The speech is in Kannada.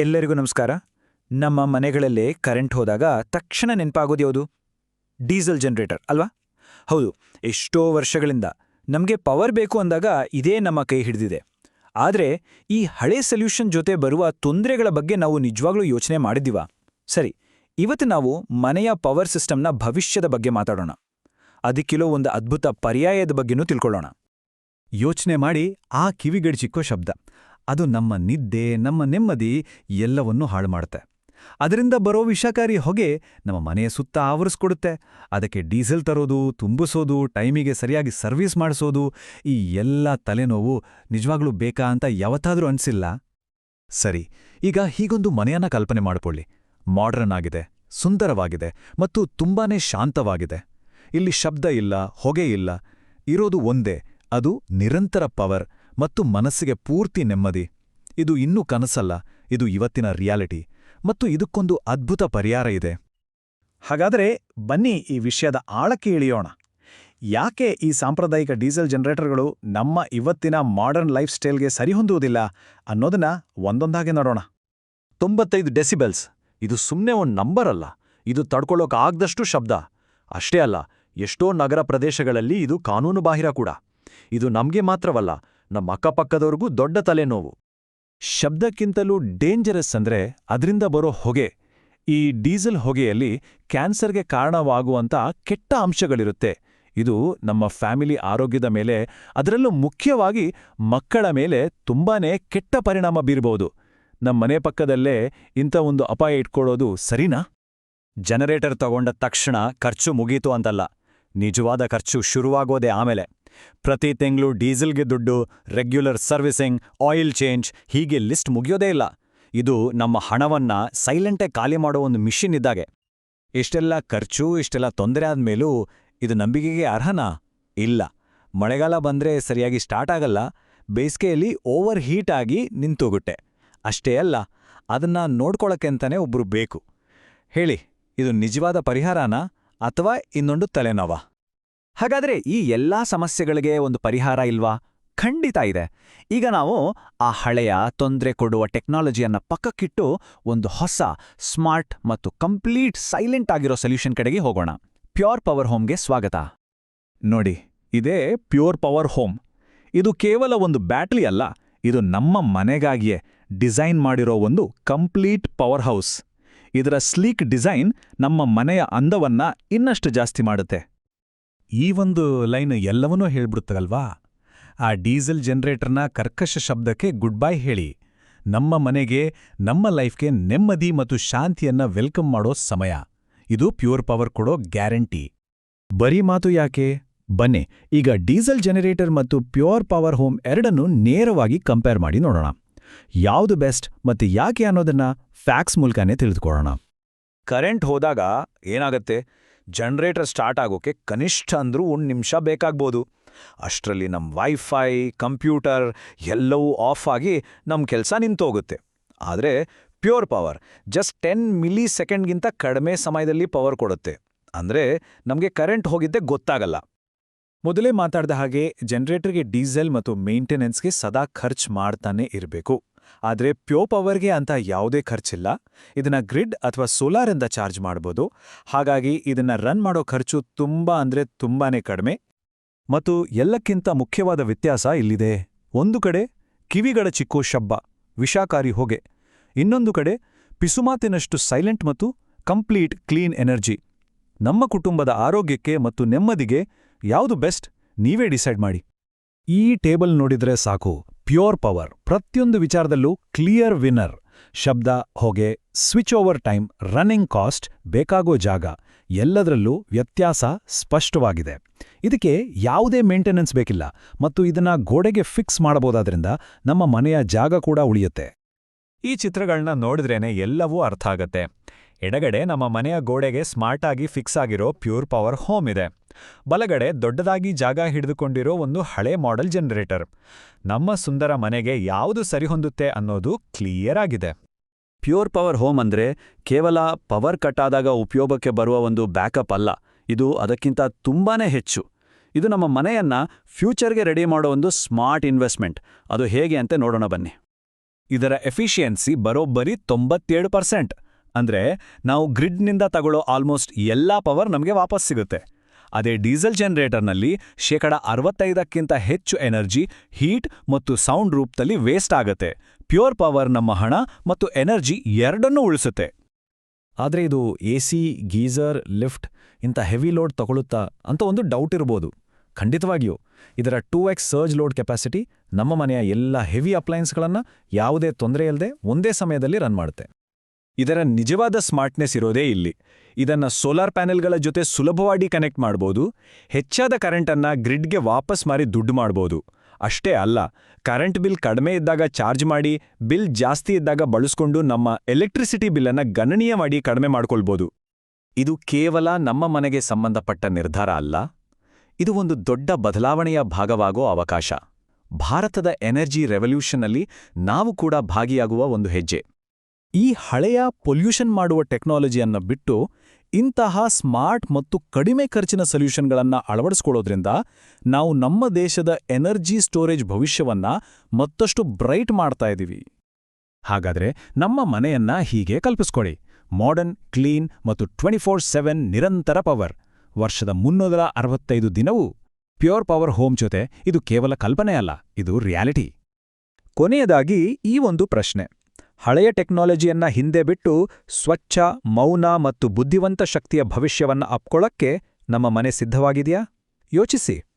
ಎಲ್ಲರಿಗೂ ನಮಸ್ಕಾರ. ನಮ್ಮ ಮನೆಗಳಲ್ಲೇ ಕರೆಂಟ್ ಹೋದಾಗ ತಕ್ಷಣ ನೆನಪಾಗೋದು ಯಾವುದು? ಡೀಸೆಲ್ ಜನರೇಟರ್ ಅಲ್ವಾ? ಹೌದು, ಎಷ್ಟೋ ವರ್ಷಗಳಿಂದ ನಮಗೆ ಪವರ್ ಬೇಕು ಅಂದಾಗ ಇದೇ ನಮ್ಮ ಕೈ ಹಿಡಿದಿದೆ. ಆದರೆ ಈ ಹಳೆ ಸೊಲ್ಯೂಷನ್ ಜೊತೆ ಬರುವ ತೊಂದರೆಗಳ ಬಗ್ಗೆ ನಾವು ನಿಜವಾಗ್ಲೂ ಯೋಚನೆ ಮಾಡಿದ್ದೀವ? ಸರಿ, ಇವತ್ತು ನಾವು ಮನೆಯ ಪವರ್ ಸಿಸ್ಟಮ್ನ ಭವಿಷ್ಯದ ಬಗ್ಗೆ ಮಾತಾಡೋಣ. ಅದಕ್ಕಿಲೋ ಒಂದು ಅದ್ಭುತ ಪರ್ಯಾಯದ ಬಗ್ಗೆನೂ ತಿಳ್ಕೊಳ್ಳೋಣ. ಯೋಚನೆ ಮಾಡಿ ಆ ಕಿವಿಗಡಿಚಿಕ್ಕೋ ಶಬ್ದ. ಅದು ನಮ್ಮ ನಿದ್ದೆ, ನಮ್ಮ ನೆಮ್ಮದಿ ಎಲ್ಲವನ್ನೂ ಹಾಳು ಮಾಡುತ್ತೆ ಅದರಿಂದ ಬರೋ ವಿಷಕಾರಿ ಹೊಗೆ ನಮ್ಮ ಮನೆಯ ಸುತ್ತ ಆವರಿಸ್ಕೊಡುತ್ತೆ. ಅದಕ್ಕೆ ಡೀಸೆಲ್ ತರೋದು, ತುಂಬಿಸೋದು, ಟೈಮಿಗೆ ಸರಿಯಾಗಿ ಸರ್ವಿಸ್ ಮಾಡಿಸೋದು, ಈ ಎಲ್ಲ ತಲೆನೋವು ನಿಜವಾಗ್ಲೂ ಬೇಕಾ ಅಂತ ಯಾವತ್ತಾದ್ರೂ ಅನ್ಸಿಲ್ಲ? ಸರಿ, ಈಗ ಹೀಗೊಂದು ಮನೆಯನ್ನ ಕಲ್ಪನೆ ಮಾಡ್ಕೊಳ್ಳಿ. ಮಾಡ್ರನ್ ಆಗಿದೆ, ಸುಂದರವಾಗಿದೆ ಮತ್ತು ತುಂಬಾನೇ ಶಾಂತವಾಗಿದೆ. ಇಲ್ಲಿ ಶಬ್ದ ಇಲ್ಲ, ಹೊಗೆ ಇಲ್ಲ, ಇರೋದು ಒಂದೇ, ಅದು ನಿರಂತರ ಪವರ್. ಮತ್ತು ಮನಸ್ಸಿಗೆ ಪೂರ್ತಿ ನೆಮ್ಮದಿ. ಇದು ಇನ್ನೂ ಕನಸಲ್ಲ, ಇದು ಇವತ್ತಿನ ರಿಯಾಲಿಟಿ, ಮತ್ತು ಇದಕ್ಕೊಂದು ಅದ್ಭುತ ಪರಿಹಾರ ಇದೆ. ಹಾಗಾದರೆ ಬನ್ನಿ ಈ ವಿಷಯದ ಆಳಕ್ಕೆ ಇಳಿಯೋಣ. ಯಾಕೆ ಈ ಸಾಂಪ್ರದಾಯಿಕ ಡೀಸೆಲ್ ಜನರೇಟರ್ಗಳು ನಮ್ಮ ಇವತ್ತಿನ ಮಾಡರ್ನ್ ಲೈಫ್ ಸ್ಟೈಲ್ಗೆ ಸರಿಹೊಂದುವುದಿಲ್ಲ ಅನ್ನೋದನ್ನ ಒಂದೊಂದಾಗಿ ನೋಡೋಣ. ತೊಂಬತ್ತೈದು ಡೆಸಿಬೆಲ್ಸ್. ಇದು ಸುಮ್ಮನೆ ಒಂದು ನಂಬರ್ ಅಲ್ಲ, ಇದು ತಡ್ಕೊಳ್ಳೋಕಾಗ್ದಷ್ಟು ಶಬ್ದ. ಅಷ್ಟೇ ಅಲ್ಲ, ಎಷ್ಟೋ ನಗರ ಪ್ರದೇಶಗಳಲ್ಲಿ ಇದು ಕಾನೂನುಬಾಹಿರ ಕೂಡ. ಇದು ನಮ್ಗೆ ಮಾತ್ರವಲ್ಲ ನಮ್ಮ ಅಕ್ಕಪಕ್ಕದವ್ರಿಗೂ ದೊಡ್ಡ ತಲೆನೋವು. ಶಬ್ದಕ್ಕಿಂತಲೂ ಡೇಂಜರಸ್ ಅಂದ್ರೆ ಅದರಿಂದ ಬರೋ ಹೊಗೆ. ಈ ಡೀಸೆಲ್ ಹೊಗೆಯಲ್ಲಿ ಕ್ಯಾನ್ಸರ್ಗೆ ಕಾರಣವಾಗುವಂಥ ಕೆಟ್ಟ ಅಂಶಗಳಿರುತ್ತೆ. ಇದು ನಮ್ಮ ಫ್ಯಾಮಿಲಿ ಆರೋಗ್ಯದ ಮೇಲೆ, ಅದರಲ್ಲೂ ಮುಖ್ಯವಾಗಿ ಮಕ್ಕಳ ಮೇಲೆ ತುಂಬಾನೇ ಕೆಟ್ಟ ಪರಿಣಾಮ ಬೀರಬಹುದು ನಮ್ಮ ಮನೆ ಪಕ್ಕದಲ್ಲೇ ಇಂಥ ಒಂದು ಅಪಾಯ ಇಟ್ಕೊಳ್ಳೋದು ಸರಿನಾ? ಜನರೇಟರ್ ತಗೊಂಡ ತಕ್ಷಣ ಖರ್ಚು ಮುಗೀತು ಅಂತಲ್ಲ. ನಿಜವಾದ ಖರ್ಚು ಶುರುವಾಗೋದೇ ಆಮೇಲೆ. ಪ್ರತಿ ತಿಂಗಳು ಡೀಸೆಲ್ಗೆ ದುಡ್ಡು, ರೆಗ್ಯುಲರ್ ಸರ್ವಿಸಿಂಗ್, ಆಯಿಲ್ ಚೇಂಜ್ ಹೀಗೆ ಲಿಸ್ಟ್ ಮುಗಿಯೋದೇ ಇಲ್ಲ. ಇದು ನಮ್ಮ ಹಣವನ್ನ ಸೈಲೆಂಟೇ ಖಾಲಿ ಮಾಡೋ ಒಂದು ಮಿಷಿನ್ ಇದ್ದಾಗೆ. ಇಷ್ಟೆಲ್ಲ ಖರ್ಚು, ಇಷ್ಟೆಲ್ಲ ತೊಂದರೆ ಆದ್ಮೇಲೂ ಇದು ನಂಬಿಕೆಗೆ ಅರ್ಹನಾ? ಇಲ್ಲ. ಮಳೆಗಾಲ ಬಂದ್ರೆ ಸರಿಯಾಗಿ ಸ್ಟಾರ್ಟ್ ಆಗಲ್ಲ. ಬೇಸಿಗೆಯಲ್ಲಿ ಓವರ್ ಹೀಟ್ ಆಗಿ ನಿಂತೋಗುತ್ತೆ. ಅಷ್ಟೇ ಅಲ್ಲ, ಅದನ್ನ ನೋಡ್ಕೊಳಕ್ಕೆಂತಾನೆ ಒಬ್ರು ಬೇಕು. ಹೇಳಿ, ಇದು ನಿಜವಾದ ಪರಿಹಾರನಾ ಅಥವಾ ಇನ್ನೊಂದು ತಲೆನೋವಾ? ಹಾಗಾದ್ರೆ ಈ ಎಲ್ಲಾ ಸಮಸ್ಯೆಗಳಿಗೆ ಒಂದು ಪರಿಹಾರ ಇಲ್ವಾ? ಖಂಡಿತ ಇದೆ. ಈಗ ನಾವು ಆ ಹಳೆಯ ತೊಂದರೆ ಕೊಡುವ ಟೆಕ್ನಾಲಜಿಯನ್ನ ಪಕ್ಕಕ್ಕಿಟ್ಟು ಒಂದು ಹೊಸ, ಸ್ಮಾರ್ಟ್ ಮತ್ತು ಕಂಪ್ಲೀಟ್ ಸೈಲೆಂಟ್ ಆಗಿರೋ ಸೊಲ್ಯೂಷನ್ ಕಡೆಗೆ ಹೋಗೋಣ. ಪ್ಯೂರ್ ಪವರ್ ಹೋಮ್ಗೆ ಸ್ವಾಗತ. ನೋಡಿ, ಇದೇ ಪ್ಯೂರ್ ಪವರ್ ಹೋಮ್. ಇದು ಕೇವಲ ಒಂದು ಬ್ಯಾಟ್ರಿ ಅಲ್ಲ, ಇದು ನಮ್ಮ ಮನೆಗಾಗಿಯೇ ಡಿಸೈನ್ ಮಾಡಿರೋ ಒಂದು ಕಂಪ್ಲೀಟ್ ಪವರ್ ಹೌಸ್. ಇದರ ಸ್ಲೀಕ್ ಡಿಸೈನ್ ನಮ್ಮ ಮನೆಯ ಅಂದವನ್ನ ಇನ್ನಷ್ಟು ಜಾಸ್ತಿ ಮಾಡುತ್ತೆ. ಈ ಒಂದು ಲೈನ್ ಎಲ್ಲವನ್ನೂ ಹೇಳ್ಬಿಡುತ್ತಲ್ವಾ ಆ ಡೀಸೆಲ್ ಜನರೇಟರ್ನ ಕರ್ಕಶ ಶಬ್ದಕ್ಕೆ ಗುಡ್ ಬೈ ಹೇಳಿ. ನಮ್ಮ ಮನೆಗೆ, ನಮ್ಮ ಲೈಫ್ಗೆ ನೆಮ್ಮದಿ ಮತ್ತು ಶಾಂತಿಯನ್ನ ವೆಲ್ಕಮ್ ಮಾಡೋ ಸಮಯ. ಇದು ಪ್ಯೂರ್ ಪವರ್ ಕೊಡೋ ಗ್ಯಾರಂಟಿ. ಬರೀ ಮಾತು ಯಾಕೆ? ಬನ್ನಿ, ಈಗ ಡೀಸೆಲ್ ಜನರೇಟರ್ ಮತ್ತು ಪ್ಯೂರ್ ಪವರ್ ಹೋಮ್ ಎರಡನ್ನೂ ನೇರವಾಗಿ ಕಂಪೇರ್ ಮಾಡಿ ನೋಡೋಣ. ಯಾವುದು ಬೆಸ್ಟ್ ಮತ್ತು ಯಾಕೆ ಅನ್ನೋದನ್ನ ಫ್ಯಾಕ್ಸ್ ಮೂಲಕನೇ ತಿಳಿದುಕೊಳ್ಳೋಣ. ಕರೆಂಟ್ ಹೋದಾಗ ಏನಾಗತ್ತೆ? ಜನರೇಟರ್ ಸ್ಟಾರ್ಟ್ ಆಗೋಕೆ ಕನಿಷ್ಠ ಅಂದ್ರೂ ಒಂದು ನಿಮಿಷ ಬೇಕಾಗ್ಬೋದು. ಅಷ್ಟರಲ್ಲಿ ನಮ್ಮ ವೈಫೈ ಕಂಪ್ಯೂಟರ್ ಎಲ್ಲವೂ ಆಫ್ ಆಗಿ ನಮ್ಮ ಕೆಲಸ ನಿಂತೋಗುತ್ತೆ. ಆದರೆ pure power just ten milli ಸೆಕೆಂಡ್ಗಿಂತ ಕಡಿಮೆ ಸಮಯದಲ್ಲಿ ಪವರ್ ಕೊಡುತ್ತೆ. ಅಂದರೆ ನಮಗೆ ಕರೆಂಟ್ ಹೋಗಿದ್ದೆ ಗೊತ್ತಾಗಲ್ಲ. ಮೊದಲೇ ಮಾತಾಡ್ದ ಹಾಗೆ ಜನರೇಟರ್ಗೆ ಡೀಸೆಲ್ ಮತ್ತು ಮೇಂಟೆನೆನ್ಸ್ಗೆ ಸದಾ ಖರ್ಚು ಮಾಡ್ತಾನೆ ಇರಬೇಕು. ಆದರೆ ಪ್ಯೋ ಪವರ್ಗೆ ಅಂತ ಯಾವುದೇ ಖರ್ಚಿಲ್ಲ. ಇದನ್ನ ಗ್ರಿಡ್ ಅಥವಾ ಸೋಲಾರಿಂದ ಚಾರ್ಜ್ ಮಾಡ್ಬೋದು. ಹಾಗಾಗಿ ಇದನ್ನ ರನ್ ಮಾಡೋ ಖರ್ಚು ತುಂಬಾ ಅಂದ್ರೆ ತುಂಬಾನೇ ಕಡಿಮೆ. ಮತ್ತು ಎಲ್ಲಕ್ಕಿಂತ ಮುಖ್ಯವಾದ ವ್ಯತ್ಯಾಸ ಇಲ್ಲಿದೆ. ಒಂದು ಕಡೆ ಕಿವಿಗಳ ಚಿಕ್ಕೋ ಶಬ್ಬ, ವಿಷಾಕಾರಿ ಹೊಗೆ. ಇನ್ನೊಂದು ಕಡೆ ಪಿಸುಮಾತಿನಷ್ಟು ಸೈಲೆಂಟ್ ಮತ್ತು ಕಂಪ್ಲೀಟ್ ಕ್ಲೀನ್ ಎನರ್ಜಿ. ನಮ್ಮ ಕುಟುಂಬದ ಆರೋಗ್ಯಕ್ಕೆ ಮತ್ತು ನೆಮ್ಮದಿಗೆ ಯಾವುದು ಬೆಸ್ಟ್ ನೀವೇ ಡಿಸೈಡ್ ಮಾಡಿ. ಈ ಟೇಬಲ್ ನೋಡಿದ್ರೆ ಸಾಕು. ಪ್ಯೂರ್ ಪವರ್, ಪ್ರತಿಯೊಂದು ವಿಚಾರದಲ್ಲೂ ಕ್ಲಿಯರ್ ವಿನ್ನರ್. ಶಬ್ದ, ಹೊಗೆ, switch over time, running cost, ಬೇಕಾಗೋ ಜಾಗ, ಎಲ್ಲದರಲ್ಲೂ ವ್ಯತ್ಯಾಸ ಸ್ಪಷ್ಟವಾಗಿದೆ. ಇದಕ್ಕೆ ಯಾವುದೇ ಮೇಂಟೆನೆನ್ಸ್ ಬೇಕಿಲ್ಲ ಮತ್ತು ಇದನ್ನ ಗೋಡೆಗೆ ಫಿಕ್ಸ್ ಮಾಡಬಹುದಾದ್ರಿಂದ ನಮ್ಮ ಮನೆಯ ಜಾಗ ಕೂಡ ಉಳಿಯುತ್ತೆ. ಈ ಚಿತ್ರಗಳನ್ನ ನೋಡಿದ್ರೇನೆ ಎಲ್ಲವೂ ಅರ್ಥ ಆಗತ್ತೆ. ಎಡಗಡೆ ನಮ್ಮ ಮನೆಯ ಗೋಡೆಗೆ ಸ್ಮಾರ್ಟಾಗಿ ಫಿಕ್ಸ್ ಆಗಿರೋ ಪ್ಯೂರ್ ಪವರ್ ಹೋಮ್ ಇದೆ. ಬಲಗಡೆ ದೊಡ್ಡದಾಗಿ ಜಾಗ ಹಿಡಿದುಕೊಂಡಿರೋ ಒಂದು ಹಳೆ ಮಾಡೆಲ್ ಜನರೇಟರ್. ನಮ್ಮ ಸುಂದರ ಮನೆಗೆ ಯಾವುದು ಸರಿಹೊಂದುತ್ತೆ ಅನ್ನೋದು ಕ್ಲಿಯರ್ ಆಗಿದೆ. ಪ್ಯೂರ್ ಪವರ್ ಹೋಮ್ ಅಂದ್ರೆ ಕೇವಲ ಪವರ್ ಕಟ್ ಆದಾಗ ಉಪಯೋಗಕ್ಕೆ ಬರುವ ಒಂದು ಬ್ಯಾಕಪ್ ಅಲ್ಲ. ಇದು ಅದಕ್ಕಿಂತ ತುಂಬಾನೇ ಹೆಚ್ಚು. ಇದು ನಮ್ಮ ಮನೆಯನ್ನ ಫ್ಯೂಚರ್ಗೆ ರೆಡಿ ಮಾಡೋ ಒಂದು ಸ್ಮಾರ್ಟ್ ಇನ್ವೆಸ್ಟ್ಮೆಂಟ್. ಅದು ಹೇಗೆ ಅಂತ ನೋಡೋಣ ಬನ್ನಿ. ಇದರ ಎಫಿಷಿಯನ್ಸಿ ಬರೋಬ್ಬರಿ ತೊಂಬತ್ತೇಳು ಪರ್ಸೆಂಟ್. ಅಂದ್ರೆ ನಾವು ಗ್ರಿಡ್ನಿಂದ ತಗೊಳ್ಳೋ ಆಲ್ಮೋಸ್ಟ್ ಎಲ್ಲಾ ಪವರ್ ನಮಗೆ ವಾಪಸ್ ಸಿಗುತ್ತೆ. ಅದೇ ಡೀಸೆಲ್ ಜನರೇಟರ್ನಲ್ಲಿ ಶೇಕಡ ಅರವತ್ತೈದಕ್ಕಿಂತ ಹೆಚ್ಚು ಎನರ್ಜಿ, ಹೀಟ್ ಮತ್ತು ಸೌಂಡ್ ರೂಪದಲ್ಲಿ ವೇಸ್ಟ್ ಆಗತ್ತೆ. ಪ್ಯೂರ್ ಪವರ್ ನಮ್ಮ ಹಣ ಮತ್ತು ಎನರ್ಜಿ ಎರಡನ್ನೂ ಉಳಿಸುತ್ತೆ. ಆದರೆ ಇದು ಎ ಸಿ ಗೀಸರ್, ಲಿಫ್ಟ್ ಇಂಥ ಹೆವಿ ಲೋಡ್ ತಗೊಳುತ್ತಾ ಅಂತ ಒಂದು ಡೌಟ್ ಇರ್ಬೋದು. ಖಂಡಿತವಾಗಿಯೂ, ಇದರ two X surge load capacity ನಮ್ಮ ಮನೆಯ ಎಲ್ಲ ಹೆವಿ ಅಪ್ಲಯನ್ಸ್ಗಳನ್ನು ಯಾವುದೇ ತೊಂದರೆ ಇಲ್ಲದೆ ಒಂದೇ ಸಮಯದಲ್ಲಿ ರನ್ ಮಾಡುತ್ತೆ. ಇದರ ನಿಜವಾದ ಸ್ಮಾರ್ಟ್ನೆಸ್ ಇರೋದೇ ಇಲ್ಲಿ. ಇದನ್ನ ಸೋಲಾರ್ ಪ್ಯಾನೆಲ್ಗಳ ಜೊತೆ ಸುಲಭವಾಗಿ ಕನೆಕ್ಟ್ ಮಾಡ್ಬೋದು, ಹೆಚ್ಚಾದ ಕರೆಂಟನ್ನು ಗ್ರಿಡ್ಗೆ ವಾಪಸ್ ಮಾರಿ ದುಡ್ಡು ಮಾಡ್ಬೋದು. ಅಷ್ಟೇ ಅಲ್ಲ ಕರೆಂಟ್ ಬಿಲ್ ಕಡಿಮೆ ಇದ್ದಾಗ ಚಾರ್ಜ್ ಮಾಡಿ ಬಿಲ್ ಜಾಸ್ತಿ ಇದ್ದಾಗ ಬಳಸ್ಕೊಂಡು ನಮ್ಮ ಎಲೆಕ್ಟ್ರಿಸಿಟಿ ಬಿಲ್ಲನ್ನು ಗಣನೀಯವಾಗಿ ಕಡಿಮೆ ಮಾಡ್ಕೊಳ್ಬೋದು. ಇದು ಕೇವಲ ನಮ್ಮ ಮನೆಗೆ ಸಂಬಂಧಪಟ್ಟ ನಿರ್ಧಾರ ಅಲ್ಲ, ಇದು ಒಂದು ದೊಡ್ಡ ಬದಲಾವಣೆಯ ಭಾಗವಾಗೋ ಅವಕಾಶ. ಭಾರತದ ಎನರ್ಜಿ ರೆವಲ್ಯೂಷನ್ನಲ್ಲಿ ನಾವು ಕೂಡ ಭಾಗಿಯಾಗುವ ಒಂದು ಹೆಜ್ಜೆ. ಈ ಹಳೆಯ ಪೊಲ್ಯೂಷನ್ ಮಾಡುವ ಟೆಕ್ನಾಲಜಿಯನ್ನು ಬಿಟ್ಟು ಇಂತಹ ಸ್ಮಾರ್ಟ್ ಮತ್ತು ಕಡಿಮೆ ಖರ್ಚಿನ ಸೊಲ್ಯೂಷನ್ಗಳನ್ನು ಅಳವಡಿಸ್ಕೊಳ್ಳೋದ್ರಿಂದ ನಾವು ನಮ್ಮ ದೇಶದ ಎನರ್ಜಿ ಸ್ಟೋರೇಜ್ ಭವಿಷ್ಯವನ್ನ ಮತ್ತಷ್ಟು ಬ್ರೈಟ್ ಮಾಡ್ತಾ ಇದ್ದೀವಿ ಹಾಗಾದ್ರೆ ನಮ್ಮ ಮನೆಯನ್ನ ಹೀಗೆ ಕಲ್ಪಿಸ್ಕೊಳ್ಳಿ. ಮಾಡರ್ನ್, ಕ್ಲೀನ್ ಮತ್ತು ಟ್ವೆಂಟಿ ಫೋರ್ ಸೆವೆನ್ ನಿರಂತರ ಪವರ್. ವರ್ಷದ ಮುನ್ನೂರ ಅರವತ್ತೈದು ದಿನವೂ ಪ್ಯೂರ್ ಪವರ್ ಹೋಮ್ ಜೊತೆ ಇದು ಕೇವಲ ಕಲ್ಪನೆ ಅಲ್ಲ, ಇದು ರಿಯಾಲಿಟಿ. ಕೊನೆಯದಾಗಿ ಈ ಒಂದು ಪ್ರಶ್ನೆ. ಹಳೆಯ ಟೆಕ್ನಾಲಜಿಯನ್ನ ಹಿಂದೆ ಬಿಟ್ಟು ಸ್ವಚ್ಛ, ಮೌನ ಮತ್ತು ಬುದ್ಧಿವಂತ ಶಕ್ತಿಯ ಭವಿಷ್ಯವನ್ನ ಅಪ್ಕೊಳ್ಳಕ್ಕೆ ನಮ್ಮ ಮನೆ ಸಿದ್ಧವಾಗಿದೆಯಾ? ಯೋಚಿಸಿ.